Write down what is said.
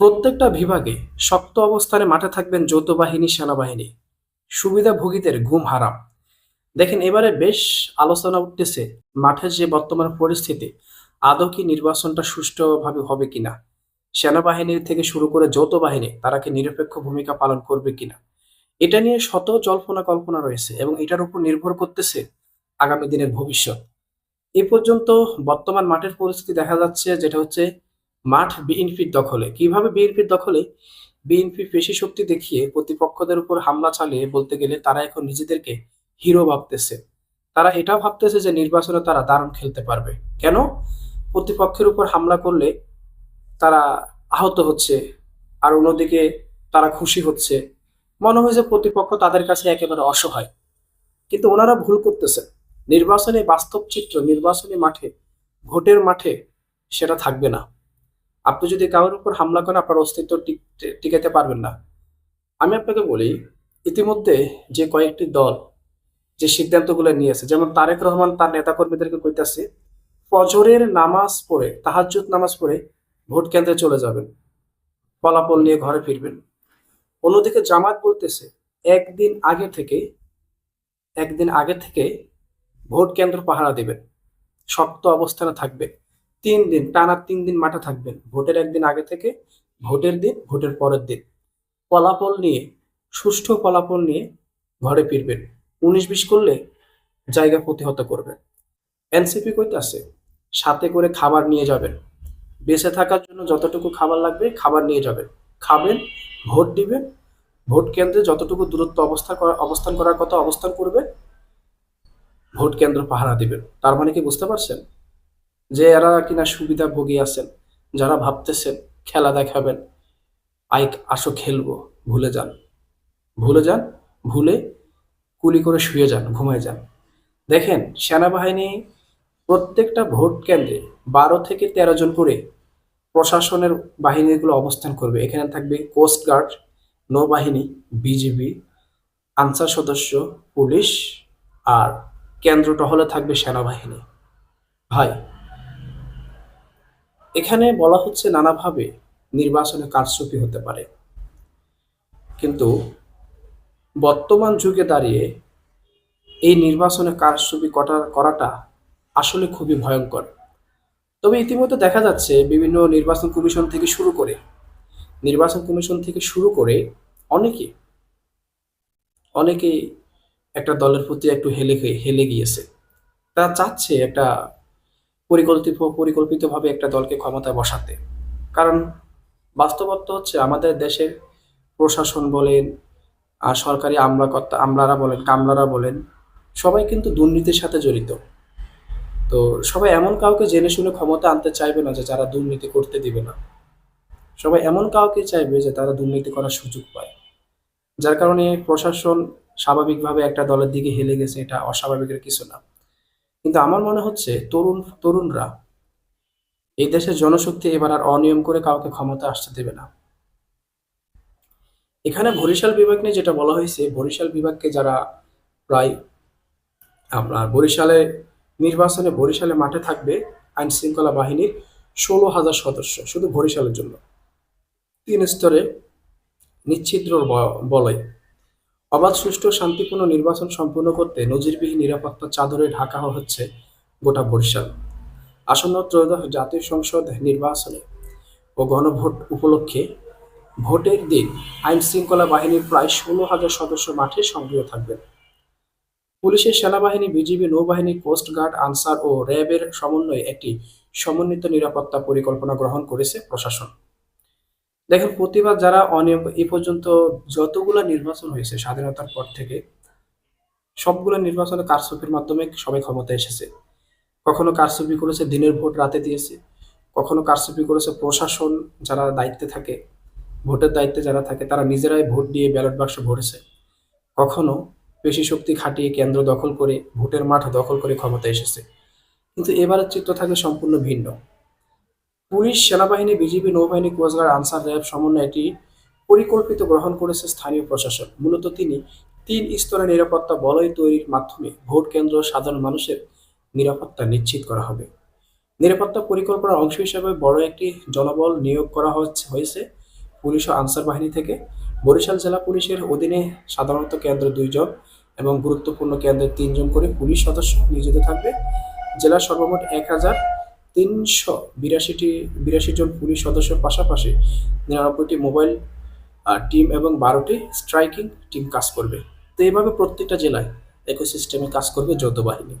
প্রত্যেকটা বিভাগে শক্ত অবস্থানে মাঠে থাকবেন যৌথ বাহিনী সেনাবাহিনী। সুবিধাভোগীদের ঘুম হারাম। দেখেন, এবারে বেশ আলোচনা উঠতেছে মাঠের যে বর্তমান পরিস্থিতি, আদৌ কি নির্বাচনটা সুষ্ঠুভাবে হবে কিনা? সেনাবাহিনীর থেকে শুরু করে যৌথ বাহিনী তারা কি নিরপেক্ষ ভূমিকা পালন করবে কিনা? এটা নিয়ে শত জল্পনা কল্পনা রয়েছে এবং এটার উপর নির্ভর করতেছে আগামী দিনের ভবিষ্যৎ। এ পর্যন্ত বর্তমান মাঠের পরিস্থিতি দেখা যাচ্ছে, যেটা হচ্ছে মাঠ বিএনপির দখলে। কীভাবে বিএনপির দখলে? বিএনপি পেশি শক্তি দেখিয়ে প্রতিপক্ষদের উপর হামলা চালিয়ে বলতে গেলে তারা এখন নিজেদেরকে হিরো ভাবতেছে। তারা এটাও ভাবতেছে যে নির্বাচনে তারা দারুণ খেলতে পারবে। কেন? প্রতিপক্ষের উপর হামলা করলে তারা আহত হচ্ছে আর অন্যদিকে তারা খুশি হচ্ছে। মনে হয় যে প্রতিপক্ষ তাদের কাছে একেবারে অসহায়। কিন্তু ওনারা ভুল করতেছে। নির্বাচনে বাস্তব চিত্র, নির্বাচনী মাঠে, ভোটের মাঠে সেটা থাকবে না। আপনি যদি কারোর উপর হামলা করেন, আপনার অস্তিত্ব টিক- টিকাতে পারবেন না। আমি আপনাকে বলি, ইতিমধ্যে যে কয়েকটি দল যে সিদ্ধান্তগুলো নিয়েছে, যেমন তারেক রহমান তার নেতাকর্মীদেরকে কইতাছে, ফজরের নামাজ পড়ে, তাহাজ্জুদ নামাজ পড়ে ভোট কেন্দ্রে চলে যাবেন। ফলাফল নিয়ে ঘরে ফিরবেন। অন্যদিকে জামাত বলতেছে, একদিন আগে থেকে, একদিন আগে থেকে ভোট কেন্দ্র পাহারা দেবেন। শক্ত অবস্থানে থাকবে। তিন দিন, টানা তিন দিন মাঠে থাকবেন। ভোটের একদিন আগে থেকে, ভোটের দিন, ভোটের পরের দিন। ফলাফল নিয়ে, সুষ্ঠু ফলাফল নিয়ে ঘরে ফিরবেন। উনিশ বিশ করলে জায়গা প্রতিহত করবেন। এনসিপি কইতাছে সাথে করে খাবার নিয়ে যাবেন। বেঁচে থাকার জন্য যতটুকু খাবার লাগবে, খাবার নিয়ে যাবেন। খাবেন, ভোট দিবেন, ভোট কেন্দ্রে যতটুকু দূরত্ব অবস্থা করা, অবস্থান করার কথা অবস্থান করবেন, ভোট কেন্দ্র পাহারা দিবেন। তার মানে কি বুঝতে পারছেন? যে এরা কিনা সুবিধা ভোগী আছেন, যারা ভাবতেছেন খেলা দেখাবেন। আইক, আসো খেলব, ভুলে যান। ভুলে যান, ভুলে কুলি করে শুয়ে যান, ঘুমায় যান। দেখেন, সেনাবাহিনী প্রত্যেকটা ভোট কেন্দ্রে বারো থেকে তেরো জন করে প্রশাসনের বাহিনীগুলো অবস্থান করবে। এখানে থাকবে কোস্ট গার্ড নৌবাহিনী বিজিবি আনসার সদস্য, পুলিশ আর কেন্দ্র টহলে থাকবে সেনাবাহিনী। ভাই এখানে বলা হচ্ছে নানাভাবে নির্বাচনে কারচুপি হতে পারে। কিন্তু বর্তমান যুগে দাঁড়িয়ে এই নির্বাচনে কারচুপি কটা করাটা আসলে খুবই ভয়ঙ্কর। তবে ইতিমধ্যে দেখা যাচ্ছে বিভিন্ন নির্বাচন কমিশন থেকে শুরু করে, নির্বাচন কমিশন থেকে শুরু করে অনেকে অনেকেই একটা দলের প্রতি একটু হেলে হেলে গিয়েছে। তারা চাচ্ছে একটা পরিকল্পিত, পরিকল্পিতভাবে একটা দলকে ক্ষমতায় বসাতে। কারণ বাস্তবত্ব হচ্ছে আমাদের দেশের প্রশাসন বলেন, আর সরকারি আমলাকর্তা, আমলারা বলেন, কামলারা বলেন, সবাই কিন্তু দুর্নীতির সাথে জড়িত। তো সবাই এমন কাউকে জেনে শুনে ক্ষমতা আনতে চাইবে না যে যারা দুর্নীতি করতে দিবে না। সবাই এমন কাউকে চাইবে যে তারা দুর্নীতি করার সুযোগ পায়। যার কারণে প্রশাসন স্বাভাবিকভাবে একটা দলের দিকে হেলে গেছে, এটা অস্বাভাবিকের কিছু না। কিন্তু আমার মনে হচ্ছে তরুণ, তরুণরা এই দেশের জনশক্তি এবার আর অনিয়ম করে কাউকে ক্ষমতা আসতে দেবে না। এখানে বরিশাল বিভাগ নিয়ে যেটা বলা হয়েছে, বরিশাল বিভাগকে যারা প্রায় আপনার বরিশালে নির্বাচনে বরিশালে মাঠে থাকবে আইন শৃঙ্খলা বাহিনীর ষোলো হাজার সদস্য, শুধু বরিশালের জন্য। তিন স্তরে নিচ্ছিদ্র বলয়। অবাধ সুষ্ঠু শান্তিপূর্ণ নির্বাচন সম্পন্ন করতে নজিরবিহীন নিরাপত্তা চাদরে ঢাকা হচ্ছে গোটা বরিশাল। আসন্ন ত্রয়োদশ জাতীয় সংসদ নির্বাচনে ও গণভোট উপলক্ষে ভোটের দিন আইন শৃঙ্খলা বাহিনীর প্রায় ষোলো হাজার সদস্য মাঠে সক্রিয় থাকবেন। পুলিশের সেনাবাহিনী, বিজিবি নৌবাহিনী কোস্টগার্ড আনসার ও র্যাবের সমন্বয়ে একটি সমন্বিত নিরাপত্তা পরিকল্পনা গ্রহণ করেছে প্রশাসন। দেখেন প্রতিবাদ যারা অনিয়ম এ পর্যন্ত যতগুলো নির্বাচন হয়েছে স্বাধীনতার পর থেকে, সবগুলো নির্বাচনে কারচুপির মাধ্যমে সবাই ক্ষমতায় এসেছে। কখনো কারচুপি করেছে, দিনের ভোট রাতে দিয়েছে। কখনো কারচুপি করেছে, প্রশাসন যারা দায়িত্বে থাকে, ভোটের দায়িত্বে যারা থাকে, তারা নিজেরাই ভোট দিয়ে ব্যালট বাক্স ভরেছে। কখনো পেশি শক্তি খাটিয়ে কেন্দ্র দখল করে, ভোটের মাঠ দখল করে ক্ষমতা এসেছে। কিন্তু এবারের চিত্র থাকে সম্পূর্ণ ভিন্ন। পুলিশ, সেনাবাহিনী, বিজিবি, নৌবাহিনী কোস্টগার্ড আনসার র্যাব সমন্বয়ে একটি পরিকল্পিত গ্রহণ করেছে স্থানীয় প্রশাসন মূলত তিনি তিন স্তরের নিরাপত্তা বলয় তৈরির মাধ্যমে ভোট কেন্দ্র সাধারণ মানুষের নিরাপত্তা নিশ্চিত করা হবে। নিরাপত্তা পরিকল্পনার অংশ হিসেবে বড় একটি জনবল নিয়োগ করা হয়েছে পুলিশ ও আনসার বাহিনী থেকে। বরিশাল জেলা পুলিশের অধীনে সাধারণত কেন্দ্র দুইজন এবং গুরুত্বপূর্ণ কেন্দ্রে তিনজন করে পুলিশ সদস্য নিয়োজিত থাকবে। জেলার সর্বমোট এক হাজার তিনশো বিরাশিটি, বিরাশি জন পুলিশ সদস্যের পাশাপাশি নিরানব্বইটি মোবাইল টিম এবং বারোটি স্ট্রাইকিং টিম কাজ করবে। তো এইভাবে প্রত্যেকটা জেলায় একই সিস্টেমে কাজ করবে যৌথ বাহিনী।